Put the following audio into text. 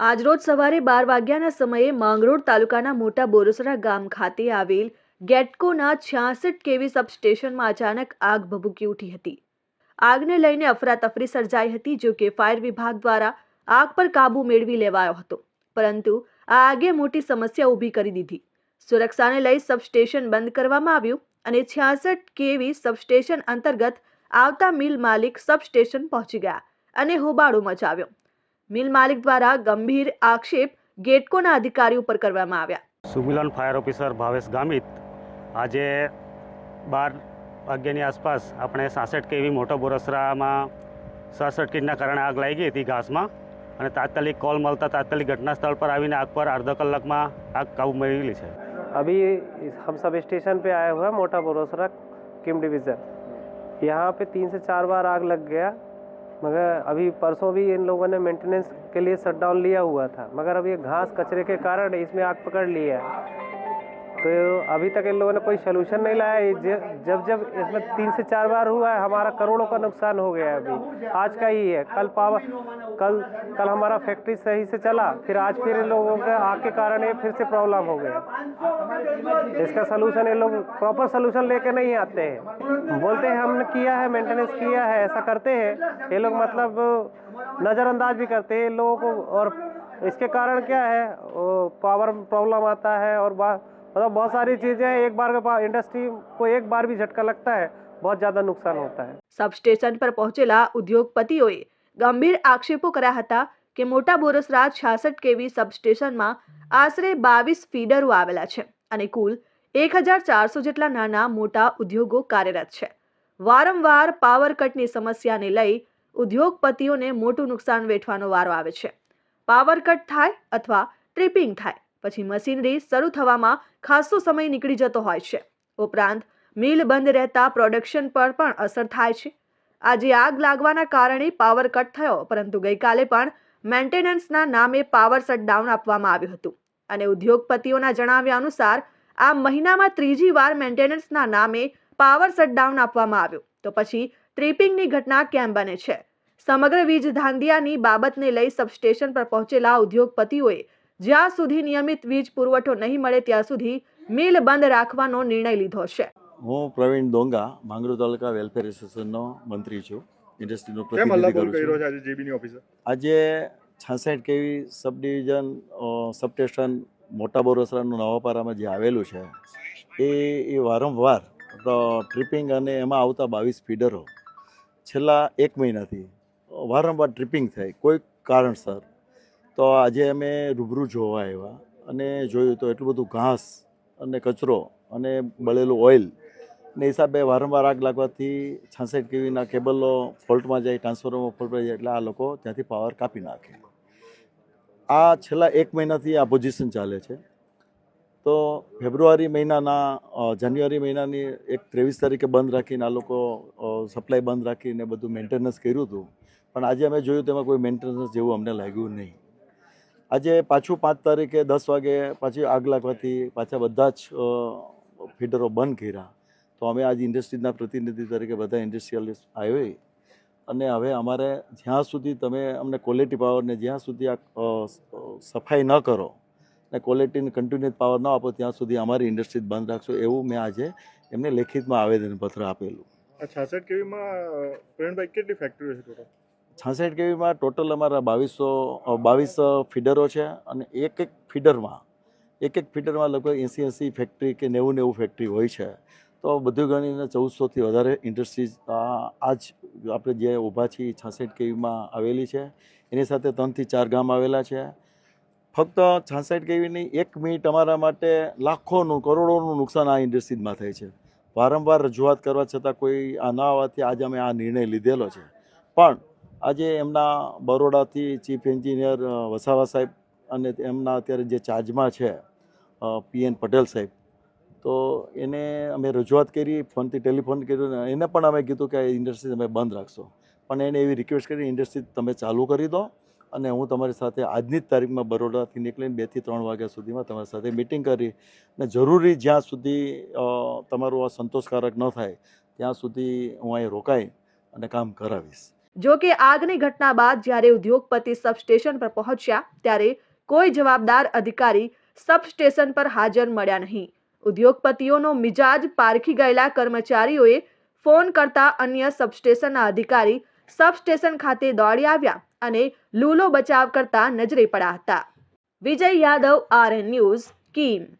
આજરોજ સવારે બાર વાગ્યાના સમયે માંગરોળ તાલુકાના મોટા બોરસરા ગામ ખાતે આવેલ ગેટકોના છ્યાસઠ કેવી સબસ્ટેશનમાં અચાનક આગ ભભૂકી ઉઠી હતી. આગને લઈને અફરાતફરી સર્જાઈ હતી, જો કે ફાયર વિભાગ દ્વારા આગ પર કાબૂ મેળવી લેવાયો હતો, પરંતુ આ આગે મોટી સમસ્યા ઊભી કરી દીધી. સુરક્ષાને લઈ સબસ્ટેશન બંધ કરવામાં આવ્યું અને છ્યાસઠ કેવી સબસ્ટેશન અંતર્ગત આવતા મિલ માલિક સબસ્ટેશન પહોંચી ગયા અને હોબાળો મચાવ્યો. મિલ માલિક દ્વારા ગંભીર આક્ષેપ ગેટકોના અધિકારી ઉપર કરવામાં આવ્યા સુમિલન ફાયર ઓફિસર ભાવેશ ગામિત આજે બાર વાગ્યાની આસપાસ આપણે સાસઠ કેવી મોટો બોરસરામાં શોર્ટ સર્કિટના કારણે આગ લાગી ગઈ હતી ઘાસમાં અને તાત્કાલિક કોલ મળતા તાત્કાલિક ઘટના સ્થળ પર આવીને આગ પર અડધો કલાકમાં આગ કાબુ મેળવેલી છે अभी इस- हम सब स्टेशन पे आए हुए हैं मोटा बरोसरा किम डिवीज़न यहाँ पे तीन से चार बार आग लग गया मगर अभी परसों भी इन लोगों ने मेंटेनेंस के लिए शट डाउन लिया हुआ था मगर अब ये घास कचरे के कारण इसमें आग पकड़ ली है तो अभी तक इन लोगों ने कोई सोल्यूशन नहीं लाया। जब जब इसमें तीन से चार बार हुआ है, हमारा करोड़ों का नुकसान हो गया है अभी। आज का ही है। कल पावर कल कल हमारा फैक्ट्री सही से चला, फिर आज फिर इन लोगों के आग के कारण ये फिर से प्रॉब्लम हो गया। इसका सोल्यूशन ये लोग प्रॉपर सोल्यूशन लेके नहीं आते हैं। बोलते हैं, हमने किया है मेंटेनेंस किया है, ऐसा करते हैं। ये लोग मतलब नज़रअंदाज भी करते हैं लोगों को। और इसके कारण क्या है? पावर प्रॉब्लम आता है और मतलब बहुत सारी चीज़ें हैं एक बार के इंडस्ट्री को एक बार भी झटका लगता है बहुत ज़्यादा नुकसान होता है સબસ્ટેશન પર પહોંચેલા ઉદ્યોગપતિઓએ ગંભીર આક્ષેપો કર્યા હતા કે મોટા બોરસરા છાસઠ કેવી સબસ્ટેશનમાં આશરે બાવીસ ફીડરો આવેલા છે અને કુલ એક હજાર ચારસો જેટલા નાના મોટા ઉદ્યોગો કાર્યરત છે વારંવાર પાવર કટની સમસ્યાને લઈ ઉદ્યોગપતિઓને મોટું નુકસાન વેઠવાનો વારો આવે છે પાવર કટ થાય અથવા ટ્રિપિંગ થાય પછી મશીનરી શરૂ થવામાં ખાસો સમય નીકળી જતો હોય છે. ઉપરાંત, મિલ બંધ રહેતા પ્રોડક્શન પર પણ અસર થાય છે. આજે આગ લાગવાના કારણે પાવર કટ થયો, પરંતુ ગઈકાલે પણ મેન્ટેનન્સના નામે પાવર શટડાઉન આપવામાં આવ્યું હતું. અને ઉદ્યોગપતિઓના જણાવ્યા અનુસાર, આ મહિનામાં ત્રીજી વાર મેન્ટેનન્સના નામે પાવર શટડાઉન આપવામાં આવ્યું. તો પછી ટ્રીપિંગની ઘટના કેમ બને છે? સમગ્ર વીજ ધાંધિયાની બાબતને લઈ સબસ્ટેશન પર પહોંચેલા ઉદ્યોગપતિઓએ જ્યાં સુધી નિયમિત વીજ પુરવઠો નહીં મળે ત્યાં સુધી મિલ બંધ રાખવાનો નિર્ણય લીધો છે. હું પ્રવીણ ડોંગા માંગરોળ તાલુકા વેલફેર એસોસિએશનનો મંત્રી છું ઇન્ડસ્ટ્રીનો પ્રતિનિધિ કરું છું. આજે જેબીની ઓફિસે? આજે છાસઠ કેવી સબ ડિવિઝન સબસ્ટેશન મોટા બોરસરાનું નવાપારામાં જે આવેલું છે એ એ વારંવાર ટ્રિપિંગ અને એમાં આવતા બાવીસ ફીડરો છેલ્લા એક મહિનાથી વારંવાર ટ્રિપિંગ થાય. કોઈ કારણસર તો આજે અમે રૂબરૂ જોવા આવ્યા અને જોયું તો એટલું બધું ઘાસ અને કચરો અને બળેલું ઓઇલ ને હિસાબે વારંવાર આગ લાગવાથી છાસઠ કેવીના કેબલો ફોલ્ટમાં જાય ટ્રાન્સફોર્મર ફોલ્ટમાં જાય એટલે આ લોકો ત્યાંથી પાવર કાપી નાખે. આ છેલ્લા એક મહિનાથી આ પોઝિશન ચાલે છે. તો ફેબ્રુઆરી મહિનાના જાન્યુઆરી મહિનાની એક ત્રેવીસ તારીખે બંધ રાખીને આ લોકો સપ્લાય બંધ રાખીને બધું મેન્ટેનન્સ કર્યું હતું. પણ આજે અમે જોયું તેમાં કોઈ મેન્ટેનન્સ જેવું અમને લાગ્યું નહીં. આજે પાછું પાંચ તારીખે દસ વાગે પાછી આગ લાગવાથી પાછા બધા જ ફીડરો બંધ કર્યા. તો અમે આજે ઇન્ડસ્ટ્રીના પ્રતિનિધિ તરીકે બધા ઇન્ડસ્ટ્રીયલિસ્ટ આવી અને હવે અમારે જ્યાં સુધી તમે અમને ક્વોલિટી પાવરને જ્યાં સુધી આ સફાઈ ન કરો ને ક્વોલિટીને કન્ટિન્યુઅસ પાવર ન આપો, ત્યાં સુધી અમારી ઇન્ડસ્ટ્રી બંધ રાખશો એવું મેં આજે એમને લેખિતમાં આવેદનપત્ર આપેલું. છાસઠ કેવીમાં પ્રેમભાઈ કેટલી ફેક્ટરીઓ છે ટોટલ છાસઠ કેવીમાં ટોટલ અમારા બાવીસો બાવીસ ફીડરો છે અને એક એક ફીડરમાં, એક એક ફીડરમાં લગભગ એંસી એંસી ફેક્ટરી કે નેવું નેવું ફેક્ટરી હોય છે. તો બધું ગણીને ચૌદસોથી વધારે ઇન્ડસ્ટ્રીઝ આ જ આપણે જે ઊભા છીએ છાસઠ કેવીમાં આવેલી છે. એની સાથે ત્રણથી ચાર ગામ આવેલા છે. ફક્ત છાસઠ કેવીની એક મિનિટ અમારા માટે લાખોનું, કરોડોનું નુકસાન આ ઇન્ડસ્ટ્રીઝમાં થાય છે. વારંવાર રજૂઆત કરવા છતાં કોઈ આ ન આવવાથી આજે અમે આ નિર્ણય લીધેલો છે. પણ આજે એમના બરોડાથી ચીફ એન્જિનિયર વસાવા સાહેબ અને એમના અત્યારે જે ચાર્જમાં છે પીએન પટેલ સાહેબ. તો એને અમે રજૂઆત કરી, ફોનથી ટેલિફોન કર્યું એને પણ અમે કીધું કે ઇન્ડસ્ટ્રી તમે બંધ રાખશો. પણ એને એવી રિક્વેસ્ટ કરી, ઇન્ડસ્ટ્રી તમે ચાલુ કરી દો અને હું તમારી સાથે આજની જ તારીખમાં બરોડાથી નીકળીને બેથી ત્રણ વાગ્યા સુધીમાં તમારી સાથે મિટિંગ કરી અને જરૂરી જ્યાં સુધી તમારું આ સંતોષકારક ન થાય, ત્યાં સુધી હું અહીં રોકાઈ અને કામ કરાવીશ. જો કે આગની ઘટના બાદ જ્યારે ઉદ્યોગપતિ સબસ્ટેશન પર પહોંચ્યા, ત્યારે કોઈ જવાબદાર અધિકારી સબસ્ટેશન પર હાજર મળ્યા નહીં. ઉદ્યોગપતિઓનો મિજાજ પારખી ગયેલા કર્મચારીઓએ ફોન કરતા અન્ય સબસ્ટેશનના અધિકારી સબસ્ટેશન ખાતે દોડી આવ્યા અને લૂલો બચાવ કરતા નજરે પડ્યા હતા. Vijay Yadav R news, Kim.